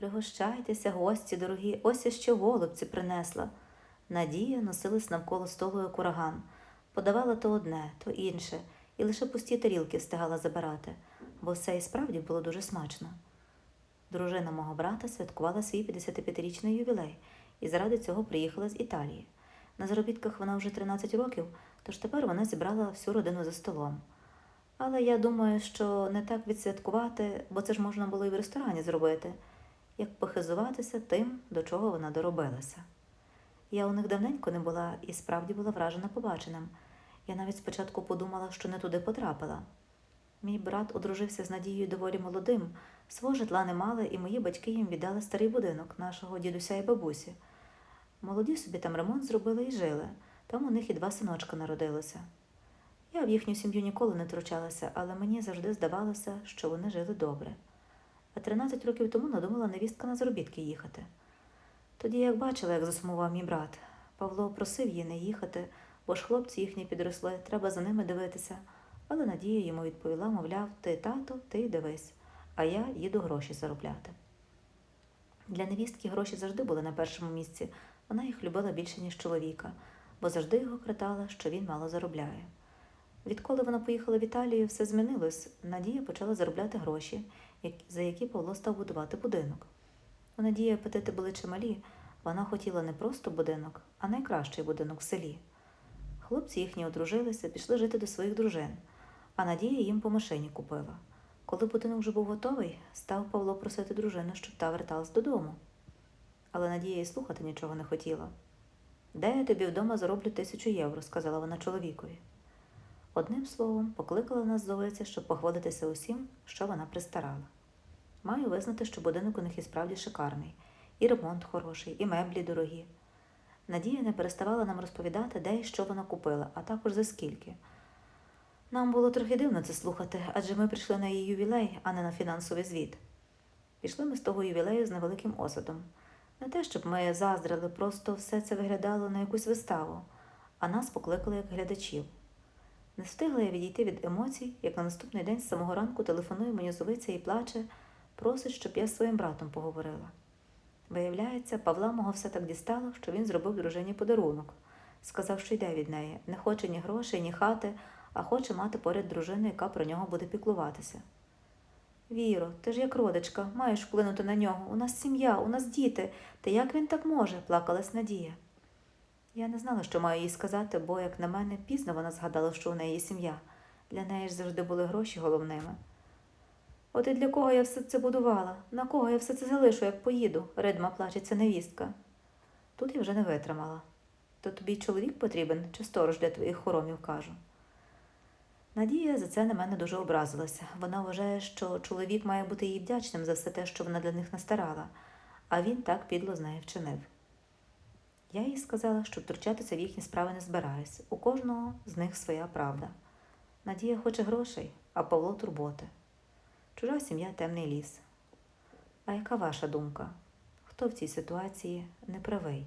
Пригощайтеся, гості дорогі, ось я ще голубці принесла. Надія носилась навколо столу як ураган, подавала то одне, то інше, і лише пусті тарілки встигала забирати, бо все і справді було дуже смачно. Дружина мого брата святкувала свій 55-річний ювілей і заради цього приїхала з Італії. На заробітках вона вже 13 років, тож тепер вона зібрала всю родину за столом. Але я думаю, що не так відсвяткувати, бо це ж можна було і в ресторані зробити, як похизуватися тим, до чого вона доробилася. Я у них давненько не була і справді була вражена побаченим. Я навіть спочатку подумала, що не туди потрапила. Мій брат одружився з Надією доволі молодим, свого житла не мали, і мої батьки їм віддали старий будинок нашого дідуся і бабусі. Молоді собі там ремонт зробили і жили. Там у них і два синочка народилося. Я в їхню сім'ю ніколи не втручалася, але мені завжди здавалося, що вони жили добре. А 13 років тому надумала невістка на заробітки їхати. Тоді як бачила, як засумував мій брат. Павло просив її не їхати, бо ж хлопці їхні підросли, треба за ними дивитися. Але Надія йому відповіла, мовляв, ти тато, ти дивись, а я їду гроші заробляти. Для невістки гроші завжди були на першому місці. Вона їх любила більше, ніж чоловіка, бо завжди його критала, що він мало заробляє. Відколи вона поїхала в Італію, все змінилось. Надія почала заробляти гроші, за які Павло став будувати будинок. У Надії апетити були чималі. Вона хотіла не просто будинок, а найкращий будинок в селі. Хлопці їхні одружилися, пішли жити до своїх дружин, а Надія їм по машині купила. Коли будинок вже був готовий, став Павло просити дружину, щоб та верталась додому. Але Надія й слухати нічого не хотіла. Де я тобі вдома зароблю тисячу євро, сказала вона чоловікові. Одним словом, покликала нас зовиця, щоб похвалитися усім, що вона пристарала. Маю визнати, що будинок у них і справді шикарний, і ремонт хороший, і меблі дорогі. Надія не переставала нам розповідати, де і що вона купила, а також за скільки. Нам було трохи дивно це слухати, адже ми прийшли на її ювілей, а не на фінансовий звіт. Пішли ми з того ювілею з невеликим осадом. Не те, щоб ми заздрили, просто все це виглядало на якусь виставу, а нас покликали як глядачів. Не встигла я відійти від емоцій, як на наступний день з самого ранку телефонує мені зовиця і плаче, просить, щоб я з своїм братом поговорила. Виявляється, Павла мого все так дістало, що він зробив дружині подарунок. Сказав, що йде від неї, не хоче ні грошей, ні хати, а хоче мати поряд дружину, яка про нього буде піклуватися. Віро, ти ж як родичка, маєш вплинути на нього. У нас сім'я, у нас діти. Та як він так може? плакалась Надія. Я не знала, що маю їй сказати, бо, як на мене, пізно вона згадала, що у неї є сім'я. Для неї ж завжди були гроші головними. От і для кого я все це будувала? На кого я все це залишу, як поїду? Ридма плачеться невістка. Тут я вже не витримала. То тобі чоловік потрібен, чи сторож для твоїх хоромів кажу. Надія за це на мене дуже образилася. Вона вважає, що чоловік має бути їй вдячним за все те, що вона для них настарала, а він так підло з нею вчинив. Я їй сказала, що втручатися в їхні справи не збираюсь. У кожного з них своя правда. Надія хоче грошей, а Павло турботи. Чужа сім'я темний ліс. А яка ваша думка? Хто в цій ситуації не правий?